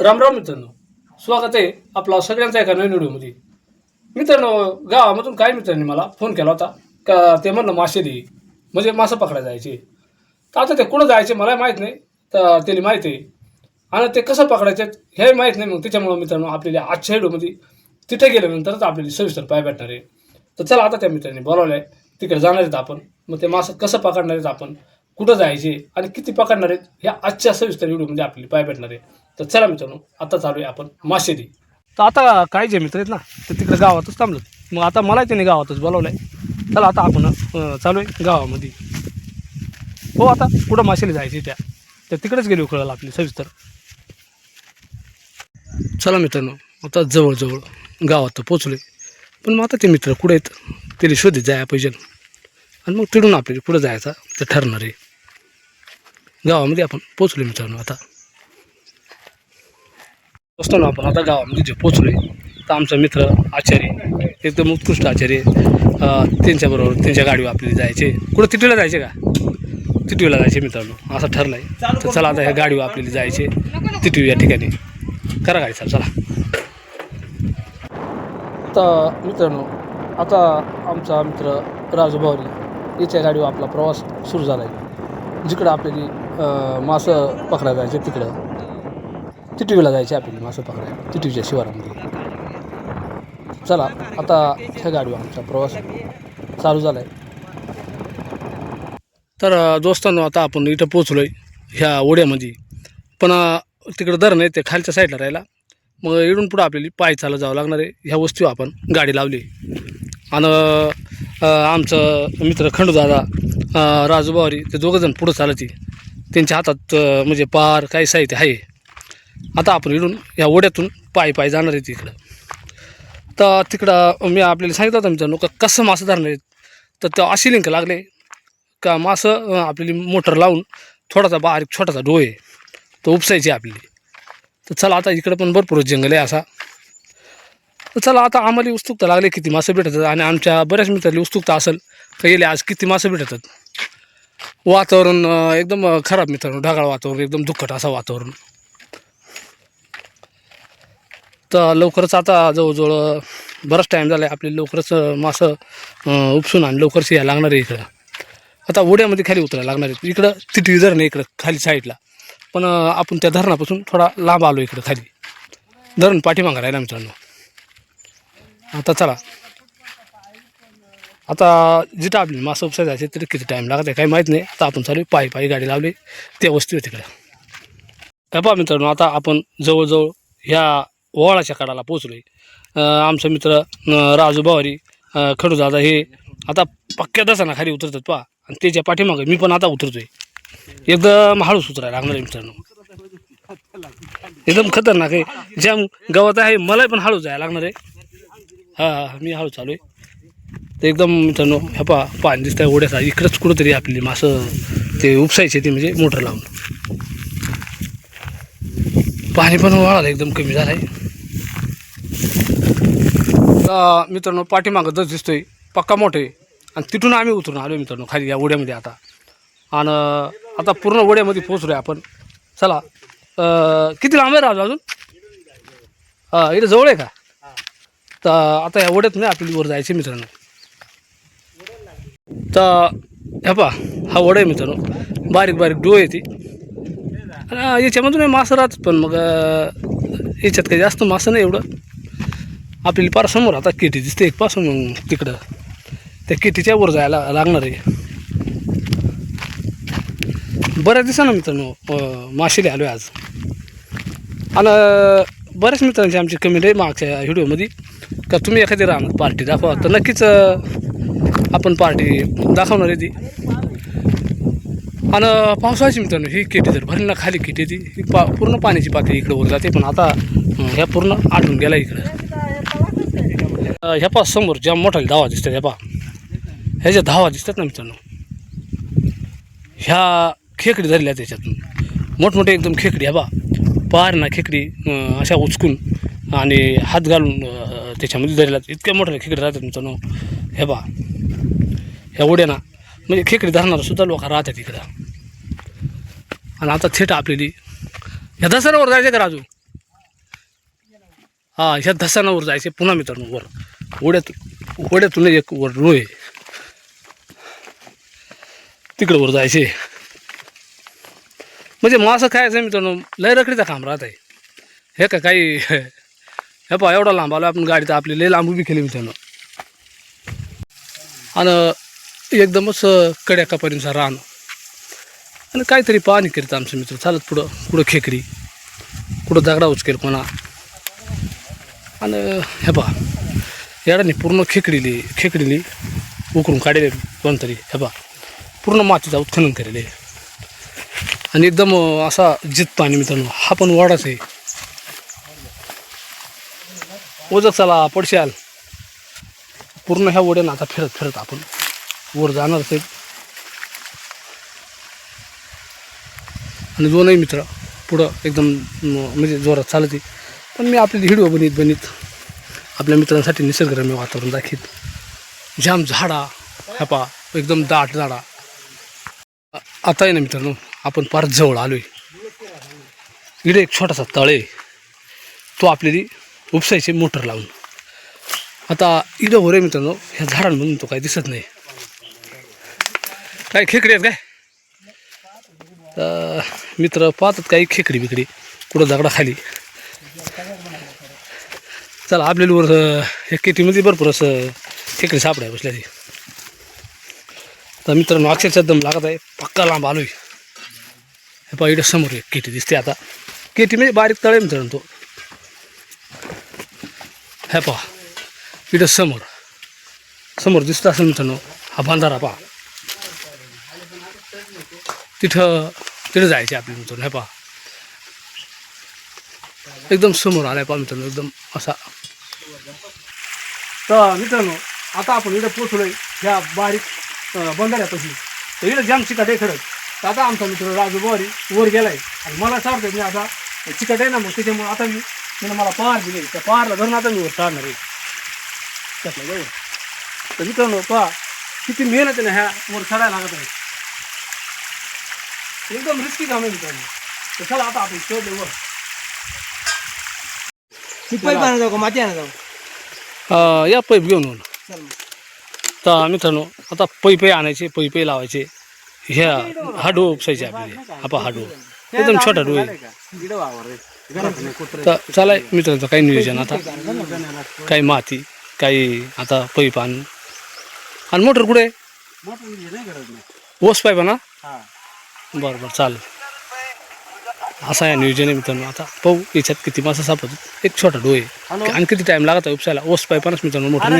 राम राम मित्रांनो. स्वागत आहे आपला सगळ्यांचा एका नवीन व्हिडिओमध्ये. मित्रांनो गावामधून काही मित्रांनी मला फोन केला होता. का ते म्हणलं म्हणजे मासे दे म्हणजे मासं पकडायला जायचे. तर आता ते कुठं जायचे मला माहीत नाही. तर त्याला माहीत आहे. आणि ते कसं पकडायचे हे माहीत नाही. मग त्याच्यामुळं मित्रांनो आपल्याला आजच्या व्हिडिओमध्ये तिथे गेल्यानंतरच आपल्याला सविस्तर पाय भेटणार आहे. तर चला आता त्या मित्रांनी बोलावलं आहे तिकडे जाणार आहेत आपण. मग ते मासं कसं पकडणार आहेत आपण. कुठं जायचे आणि किती पकडणार आहेत ह्या आजच्या सविस्तर व्हिडिओमध्ये आपली पाय भेटणार आहे. तर चला मित्रांनो आता चालू आहे आपण मासेदी तर आता काय जे मित्र आहेत ना ते तिकडे गावातच थांबलं. मग आता मला त्यांनी गावातच बोलावलं आहे चला आता आपण चालू आहे गावामध्ये. हो आता कुठं माशेली जायचे त्या. तर तिकडेच गेली कळलं आपली सविस्तर. चला मित्रांनो आता जवळजवळ गावात पोचलोय पण मग आता ते मित्र कुठे आहेत त्याला शोधित जायला पाहिजे. आणि मग तिडून आपल्याला कुठं जायचं ते ठरणार आहे. गावामध्ये आपण पोचलो मित्रांनो आता. असतो ना आपण आता गावामध्ये जे पोचलो आहे तर आमचा मित्र आचार्य एकदम उत्कृष्ट आचार्य त्यांच्याबरोबर त्यांच्या गाडीवर आपल्याला जायचे. कुठं? तिटीला जायचे का? तिटीला जायचे मित्रांनो. असं ठरलं आहे तर चला आता ह्या गाडीवर आपल्याला जायचे. तिटी या ठिकाणी. करा गाडी चाल. चला आता मित्रांनो आता आमचा मित्र राजू भावरी याच्या गाडीवर आपला प्रवास सुरू झाला आहे जिकडं आपल्याला मासं पकडायला जायचे तिकडं. तिटवीला जायचे आपली मासं पकडायला तिटवीच्या शिवारामध्ये. चला आता ह्या गाडीवर आमचा प्रवास चालू झाला आहे तर दोस्तांनो आता आपण इथं पोचलो आहे ह्या ओढ्यामध्ये. पण तिकडं धरण आहे ते खालच्या साईडला राहिला. मग इडून पुढं आपल्याला पाय चालत जावं लागणार आहे. ह्या वस्तू आपण गाडी लावली. आणि आमचं मित्र खंडूदादा राजूबावारी राजू ते दोघंजण पुढं चालती त्यांच्या हातात म्हणजे पार काही साहित्य आहे. आता आपण इडून या ओढ्यातून पाय पाय जाणार आहे तिकडं. तर तिकडं मी आपल्याला सांगितलं होतं मित्रांनो का कसं मासं धरणार आहेत? तर ते अशी लिंक लागले का मासं आपली मोटर लावून थोडासा बारीक छोटासा डोळे तो उपसायची आपली. तर चला आता इकडं पण भरपूर जंगल आहे असा. तर चला आता आम्हाला उत्सुकता लागली किती मासं भेटतात आणि आमच्या बऱ्याच मित्रांनी उत्सुकता असेल का गेले आज किती मासं भेटतात? वातावरण एकदम खराब मित्रांनो. ढगाळ वातावरण एकदम दुःखट असं वातावरण. तर लवकरच आता जवळजवळ बराच टाईम झाला आहे आपली लवकरच मासं उपसून आणि लवकरच यायला लागणार आहे इकडं. आता ओढ्यामध्ये खाली उतरायला लागणार आहे. इकडं तिटी धरण आहे इकडं खाली साईडला. पण आपण त्या धरणापासून थोडा लांब आलो इकडं खाली. धरण पाठीमागं राहिला मित्रांनो. आता चला. आता जिथं आपली मासं उपसा जायचे तरी किती टाईम लागत आहे काही माहीत नाही. आता आपण चालू आहे पायी पायी गाडी लावली त्या वस्ती होती तिकडे. काय पहा मित्रांनो आता आपण जवळजवळ ह्या ओवाळाच्या काडाला पोचलो आहे आमचा मित्र राजू बावारी खडू दादा हे आता पक्क्या दसाना खाली उतरतात पहा. आणि त्याच्या पाठीमागं मी पण आता उतरतोय. एकदम हळूच उतरायला लागणार आहे मित्रांनो. एकदम खतरनाक आहे. ज्या गावात आहे मलाही पण हळू जायला लागणार आहे. हा हा मी हळू चालू आहे. तर एकदम मित्रांनो ह्या पा पाणी दिसतंय ओढ्याचा इकडंच कुठंतरी आपली मासं ते उपसायचे ते म्हणजे मोटर लावून. पाणी पण वाळालं एकदम कमी झालं आहे मित्रांनो पाठीमागं जर दिसतोय पक्का मोठं आहे. आणि तिथून आम्ही उतरून आलो मित्रांनो खाली या ओढ्यामध्ये आता. आणि आता पूर्ण ओढ्यामध्ये पोचलो आहे आपण. चला किती लांब आहे राजू अजून? हां इथं जवळ आहे का? तर आता या ओढ्यात नाही आपली वर जायचे मित्रांनो. तर ह्या पा हा ओढा आहे मित्रांनो. बारीक बारीक डोळ आहे ती आणि याच्यामधून मासं राहतात पण मग याच्यात काही जास्त मासं नाही एवढं. आपल्याला पार समोर आता किटी दिसते एक पासून मग तिकडं. त्या किटीच्या वर जायला लागणार आहे. बऱ्याच दिवसानं मित्रांनो अं, मासेले आलो आहे आज. आणि बऱ्याच मित्रांची आमची कमेंट आहे मागच्या व्हिडिओमध्ये. का तुम्ही एखादी राहणार पार्टी दाखवा. तर नक्कीच आपण पार्टी दाखवणार आहे ती. आणि पावसाळ्याची मित्रांनो ही केटी जर भरली ना खाली केटी ती ही पा पूर्ण पाण्याची पातळी इकडे वर जाते पण आता ह्या पूर्ण आटून गेला इकडं. ह्या पा समोर ज्या मोठ्या धावा दिसतात ह्या पा ह्या ज्या धावा दिसतात ना मित्रांनो ह्या खेकडी धरल्या त्याच्यातून. मोठमोठे एकदम खेकडी ह्या बा पार ना खेकडी अशा उचकून आणि हात घालून त्याच्यामध्ये धरला. इतक्या मोठ्या खेकडे राहतात मित्रांनो. हे बा ह्या उड्याना म्हणजे खेकडे धरणारा सुद्धा लोक राहतात इकडं. आणि आता थेट आपलेली ह्या दसऱ्यावर जायचं का राजू? हा ह्या धसानावर जायचे पुन्हा मित्रांनो वर. ओढ्यात ओढ्यातून एक वर रोय तिकडं वर जायचे म्हणजे मासं खायचं मित्रांनो लय रकडीचा काम राहत आहे हे का काही हे पहा एवढा लांब आलो आपण गाडी तर आपली लय लांब उभी केली मित्रांनो आणि एकदमच कड्या कपारींचा रान. आणि काहीतरी पाणी करीत आमचे मित्र चालत पुढं कुठं खेकडी. कुठं दगडा उचकेल कोणा. आणि हे पहा याडाने पूर्ण खेकडीली खेकडीली उकरून काढले कोणतरी हे पहा. पूर्ण मातीचा उत्खनन केलेले आणि एकदम असा जित पाणी मित्रांनो हा पण वाडाच आहे. ओजक चला पडशाल. पूर्ण ह्या ओढ्यानं आता फिरत फिरत आपण वर जाणार ते आणि दोनही मित्र पुढं एकदम म्हणजे जोरात चालते पण मी आपली व्हिडिओ बनीत बनीत आपल्या मित्रांसाठी निसर्गरम्य वातावरण दाखीत जाम झाडा ह्यापा एकदम दाट झाडा. आता आहे ना मित्रांनो आपण फार जवळ आलो आहे इकडे एक छोटासा तळ आहे. तो आपल्याला उपसायचे मोटर लावून. आता इकडं वर आहे मित्रांनो ह्या झाडांमधून तो काही दिसत नाही. काय खेकडी आहेत काय? मित्र पाहतात काही खेकडी बिकडी कुठं दगडा खाली. चला आपल्याला वर अं, ह्या केटीमध्ये भरपूर असं खेकडी सापडाय बसल्या ती. तर मित्रांनो अक्षरशः दम लागत आहे पक्का लांब आलोय. हे पहा इकडे समोर एक केटी दिसते आता. केटी म्हणजे बारीक तळे मित्रांनो तो. हे पहा इथं समोर समोर दिसत असेल मित्रांनो हा बांधारा पहा. तिथं तिथं जायचे आपल्या मित्रांनो हे पहा. एकदम समोर आलाय पहा मित्रांनो एकदम असा. तर मित्रांनो आता आपण इथं पोचलोय ह्या बारीक अं, बंधाऱ्यापाशी. तर इथं जाम चिकट आहे खरंच तर आता आमचा मित्र राजू बोरी वर गेलाय. आणि मला चालतंय मी आता चिकट आहे ना मग त्याच्यामुळे आता मी त्यानं मला पार दिले. त्या पारला धरून आता मी वर चालणार आहे. त्यातलं जाऊ. तर मित्रांनो पहा किती मेहनत आहे ना ह्या वर चढायला लागत आहे. एकदम रिस्की काम आहे मित्रांनो. तर चला आता आपण शोधले वर. मी पैप आणा जाऊ का? माती आणा जाऊ? या पैप घेऊन चल मग. तर मित्रांनो आता पैपे आणायचे पैपे लावायचे. ह्या हाडू उपसायचे आपल्याला. हा पहा हाडू. एकदम छोटा कुत्रं तर चालाय मित्रांचं काही नियोजन आता. काही माती काही आता पैप आण आणि मोटर कुठे? इथे नाही. ओस पाईप ना. बरं बरं चालेल. असा आहे नियोजन आहे मित्रांनो. आता पाहू याच्यात किती मासा सापडतो. एक छोटा डो आहे. हॅलो? आणि किती टाइम लागत आहे उपसायला? ओस पाईपानच मित्रांनो मोटर हो.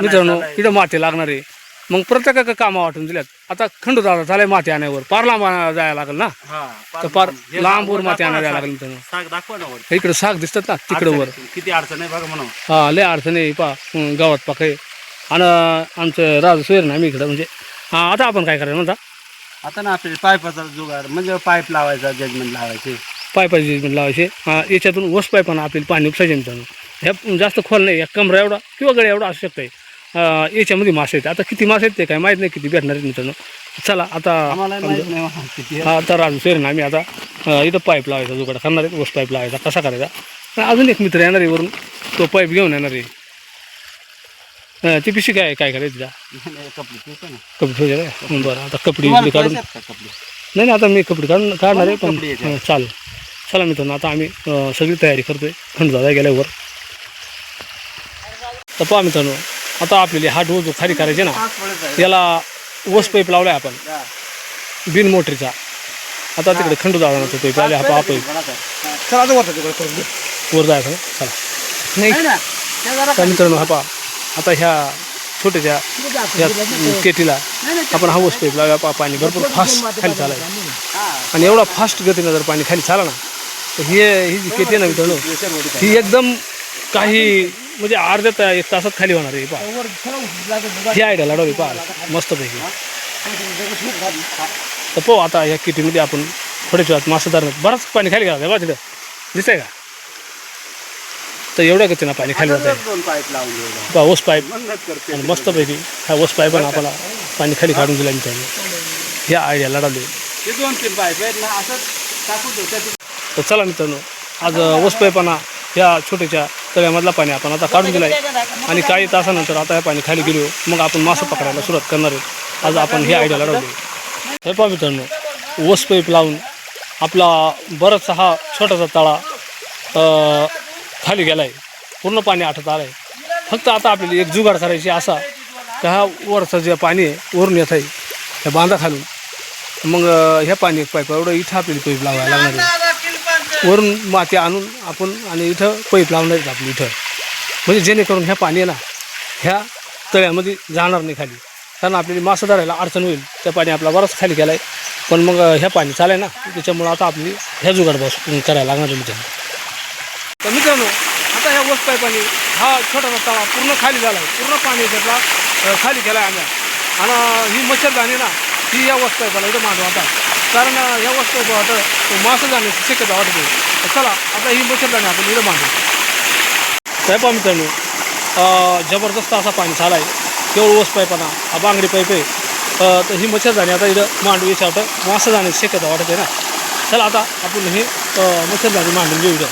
मित्रांनो इकडं माती लागणार आहे. मग प्रत्येकाला कामं वाटून दिल्यात. आता खंडू दादा झालाय माती आणायवर. पार लांब जायला लागेल ना? तर पार लांबवर माती आणायला ना, लागेल साग दाखवा ना वर. इकडे साग दिसतात ना तिकडं वर. किती अडचण आहे बघा म्हणून. हा लय अडचण आहे पा गावात पाक आहे आणि आमचं राजू सोयर ना आम्ही इकडं म्हणजे हा आता आपण काय करायचं म्हणता? आता ना आपल्याला पाईपाचा जुगार म्हणजे पाईप लावायचा जजमेंट लावायचे. पायपाची लावायचे. हा याच्यातून वस पायपानं आपल्याला पाणी उपसायचे मित्रांनो ह्या जास्त खोल नाही या कमरा एवढा किंवा गड्या एवढा असू शकतं याच्यामध्ये मासे आहेत. आता किती मासे आहेत ते काय माहीत नाही किती भेटणार आहेत मित्रांनो. चला आता आहे. आता राजू सोयर ना आम्ही आता इथं पाईप लावायचा जुगाड करणार आहेत वस पाईप लावायचा कसा करायचा? अजून एक मित्र येणार आहे वरून तो पाईप घेऊन येणार आहे. ती पिशी काय काय करायची कपडे. कपडे बरं आता कपडे काढून नाही नाही आता मी कपडे काढून काढणार आहे पण चालेल. चला मित्रांनो आता आम्ही सगळी तयारी करतोय थंड दादा गेल्यावर. तर पहा मित्रांनो आता आपल्याला हा डोस जो खाली करायचे ना. याला ओस पाईप लावलाय आपण. बिन मोटरीचा आता तिकडे खंडू दादा तो पाईप आले हा पहा पाईप कोणाचा आहे? चला आता वरती तिकडे करून दे. वर जायचं चला नाही ना ते जरा तर मित्रांनो हा पहा आता ह्या छोट्याच्या खाली जातं. या केटीला आपण हा ओस पाईप लावूया पहा पाणी भरपूर फास्ट खाली चालाय हा. आणि एवढा फास्ट गतीनं जर पाणी खाली चाला ना तर हे ही जी केटी आहे ना मित्रांनो? ही एकदम काही म्हणजे अर्ध्या ता एक तासात खाली होणार आहे पहा. ही आयडिया लढवली पहा. मस्तपैकी. तर पाहू आता या किटीमध्ये आपण थोड्याच वेळात मासे धरणार. बराच पाणी खाली घाला बा तिथं. दिसतंय का? तर एवढ्या गतीनं पाणी खाली जात पहा ओस पाईप. आणि मस्तपैकी हा ओस पाईप आपल्याला पाणी खाली काढून दिला मित्रांनो ह्या आयडिया लढवली ते दोन तीन पाईप आहेत ना असं टाकू देऊ. त्यात तर चला मित्रांनो आज वसपायपणा ह्या छोट्याच्या तळ्यामधला पाणी आपण आता काढून दिला आहे आणि काही तासानंतर आता हे पाणी खाली गेलो. मग आपण मासे पकडायला सुरुवात करणार आहे. आज आपण हे आयडिया लढवली हे पहा मित्रांनो ओस पाईप लावून आपला बराचसा हा छोटासा तळा खाली गेला आहे पूर्ण पाणी आटत आलं आहे फक्त आता आपल्याला एक जुगाड करायची असा का हा वरचं जे पाणी आहे वरून येत आहे त्या बांधा खालून. मग हे ह्या पाणी एक पाईप एवढं इथं आपल्याला पाईप लावायला लागणार आहे. वरून माती आणून आपण आणि इथं पैप लावणार आहेत आपली इथं. म्हणजे जेणेकरून ह्या पाणी ना ह्या तळ्यामध्ये जाणार नाही खाली. कारण आपल्याला मासं धरायला अडचण होईल. त्या पाणी आपला बराच खाली गेला आहे पण मग ह्या पाणी चालाय ना त्याच्यामुळं आता आपली ह्या जुगाड बस करायला लागणार आहे मित्रांनो. तर मित्रांनो आता ह्या वस्त पाईपाने हा छोटा तळा पूर्ण खाली झाला आहे पूर्ण पाणी त्यातला खाली केला आहे आम्ही. आणि ही मच्छरदाणी ना ही या वस्त पाईपाला इथं मांडू आता. कारण या ह्या वस आता वाटत जाण्याची शक्यता वाटत आहे चला आता ही मच्छरदाणी आपण इथं मांडू काय पहा मित्रांनो जबरदस्त असा पाणी झाला आहे केवळ ओस पायपाना हा बांगडी पाईप आहे. तर ही मच्छरदाणी आता इथं मांडू याच्या मासं जाण्याची शक्यता वाटत आहे ना. चला आता आपण हे मच्छर मच्छरदाणी मांडून घेऊ इथं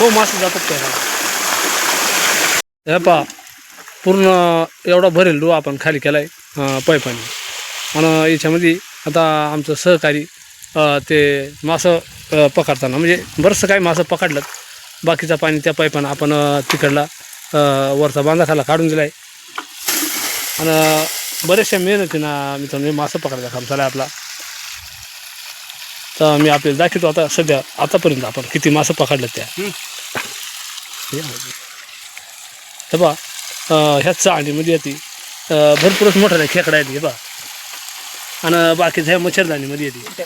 हो मासे जातात त्याला हे पहा पूर्ण एवढा भरेल डो आपण खाली केला आहे पाईपाने. आणि याच्यामध्ये आता आमचं सहकारी ते मासं पकडताना म्हणजे बरंचसं काही मासं पकडलं. बाकीचं पाणी त्या पाईपानं आपण तिकडला वरचा बांधा खाला काढून दिला आहे आणि बऱ्याचशा मेहनतीनं मित्रांनो मासं पकडायचा काम चालू आपला. तर मी आपल्याला दाखवतो आता सध्या आतापर्यंत आपण किती मासं पकडलं त्या. हे बा ह्या चाळणीमध्ये येते अं, भरपूरच मोठा खेकडा येते हे बा आणि बाकीच्या ह्या मच्छरदाणीमध्ये येते.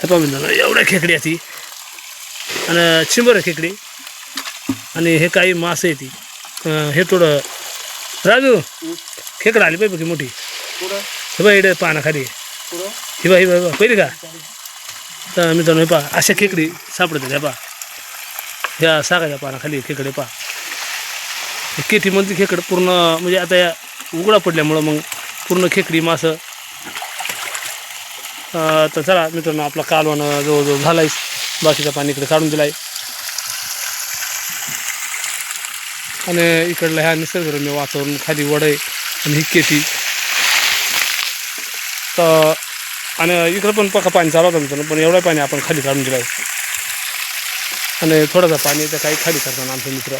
हे पहा मित्रांनो एवढ्या खेकडी ती. आणि चिंबर खेकडी. आणि हे काही मास आहे ती. हे थोडं राजू खेकडा आली पाहिजे मोठी? हे बा इकडे पानाखाली. हि बा हि बा बा पहिली का? तर मित्रांनो हे पहा अशा खेकडी सापडतात ह्या पहा. ह्या सागाच्या पानाखाली खेकडे पहा. केटीमधली खेकड? पूर्ण म्हणजे आता या उघडा पडल्यामुळं मग पूर्ण खेकडी मासं. तर चला मित्रांनो आपला कालवण जवळजवळ झाला आहे बाकीचं पाणी इकडे काढून दिला आहे आणि इकडलं ह्या निसर्गरम्य वातावरण खाली वड आहे आणि ही केटी. तर आणि इकडं पण पक्का पाणी चालू होतं मित्रांनो पण एवढं पाणी आपण खाली काढून दिलं आहे आणि थोडंसं पाणी तर काही खाली करताना आमचे मित्र.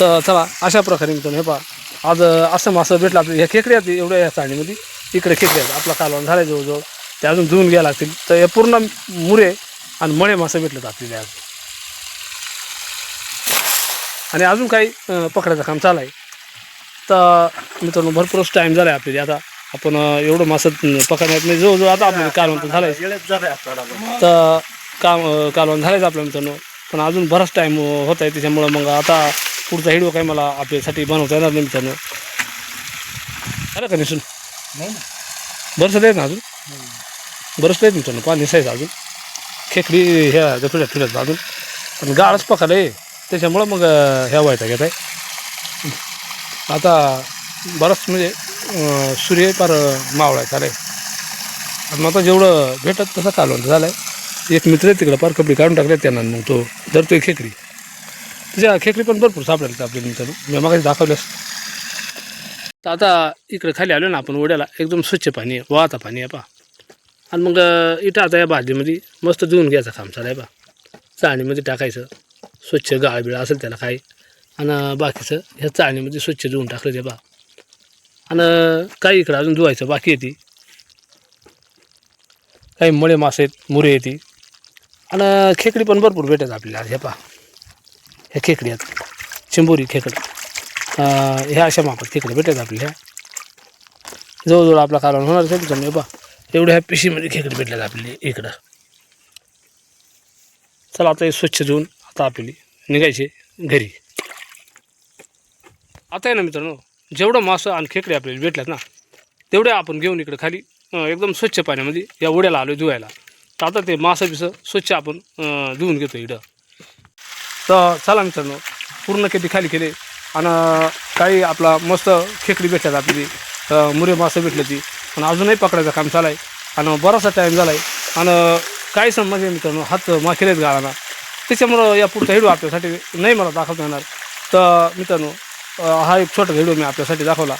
तर चला अशा प्रकारे मित्रांनो हे पहा. आज असं मासं भेटलं आपल्या ह्या खेकड्या आहेत एवढ्या या चाळणीमध्ये. इकडे खेकड्या आहेत आपला कालवण झाला जवळजवळ. ते अजून धुवून घ्यायला लागतील तर हे पूर्ण मुरे आणि मळे मासं भेटलं आपल्याला आज. आणि अजून काही पकडायचं काम चालू आहे. तर मित्रांनो भरपूरच टाईम झाला आहे आपल्याला. आता आपण एवढं मासं पकडण्यात म्हणजे जवळजवळ आता आपल्याला कालवण तर झालं आहे तर काम कालवण झालंच आपल्या मित्रांनो. पण अजून बराच टाईम होत आहे. त्याच्यामुळं मग आता पुढचा व्हिडिओ काही मला आपल्यासाठी बनवता येणार नाही मित्रांनो. झालं का निसून? बरंच आहेत ना अजून? बरंच आहेत मित्रांनो पाणी निसायचं अजून. खेकडी ह्या फिरत फिरत अजून. पण गाळच पकडलं आहे त्याच्यामुळं मग ह्या व्हायचा घेत आहे. आता बरंच म्हणजे सूर्य फार मावळा झाला आहे आणि आता जेवढं भेटत तसं कालवण झालं आहे एक मित्र आहे तिकडं पार कपडे काढून टाकले त्यांना मग तो धरतोय खेकडी. त्याच्या खेकडी पण भरपूर सापडायला आपल्या मित्रांनो. मी मागाशी दाखवल्यास तर आता इकडे खाली आलो ना आपण ओढ्याला एकदम स्वच्छ पाणी आहे वाहता पाणी आहे पा आणि मग इथं आता या भाजीमध्ये मस्त धुवून घ्यायचं काम चालू आहे पा चाळणीमध्ये टाकायचं स्वच्छ गाळबिळ असेल त्याला काही. आणि बाकीचं ह्या चाळणीमध्ये स्वच्छ धुवून टाकलं ते बा आणि काही इकडं अजून धुवायचं बाकी येते काही मळे मासे आहेत मुरे येते आणि खेकडी पण भरपूर भेटायचं आपल्याला हे पहा. ह्या खेकडी आहेत. चिंबोरी खेकड. ह्या अशा मापात खेकडे भेटतात आपल्या ह्या जवळजवळ आपला कारण होणार आहे तुमचं बा एवढ्या ह्या पिशीमध्ये खेकडे भेटल्यात आपले इकडं. चला आता हे स्वच्छ धुवून आता आपली निघायचे घरी. आता आहे ना मित्रांनो जेवढं मासं आणि खेकडे आपल्याला भेटल्यात ना तेवढ्या आपण घेऊन इकडं खाली एकदम स्वच्छ पाण्यामध्ये या उड्याला आलो धुवायला. तर आता ते मासं बिसं स्वच्छ आपण धुवून घेतो इकडं तर चला मित्रांनो पूर्ण किती खाली केले आणि काही आपला मस्त खेकडी भेटतात आपली मुरे मासं भेटली ती. पण अजूनही पकडायचं काम चालू आहे. आणि बराचसा टाईम झाला आहे आणि काही समज मित्रांनो हात माखेलेत गाळाना त्याच्यामुळं या पुढचा व्हिडिओ आपल्यासाठी नाही मला दाखवता येणार. तर मित्रांनो हा एक छोटा व्हिडिओ मी आपल्यासाठी दाखवला.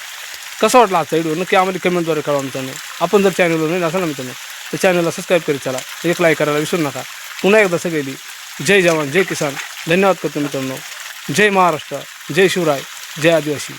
कसा वाटला आजचा व्हिडिओ नक्की आम्हाला कमेंटद्वारे कळवा मित्रांनो. आपण जर चॅनलवर नाही असेल ना मित्रांनो तर चॅनलला सबस्क्राईब करीत चला. एक लाईक करायला विसरू नका. पुन्हा एकदा सगळी जय जवान जय किसान. धन्यवाद करतो मित्रांनो. जय महाराष्ट्र. जय शिवराय. जय आदिवासी.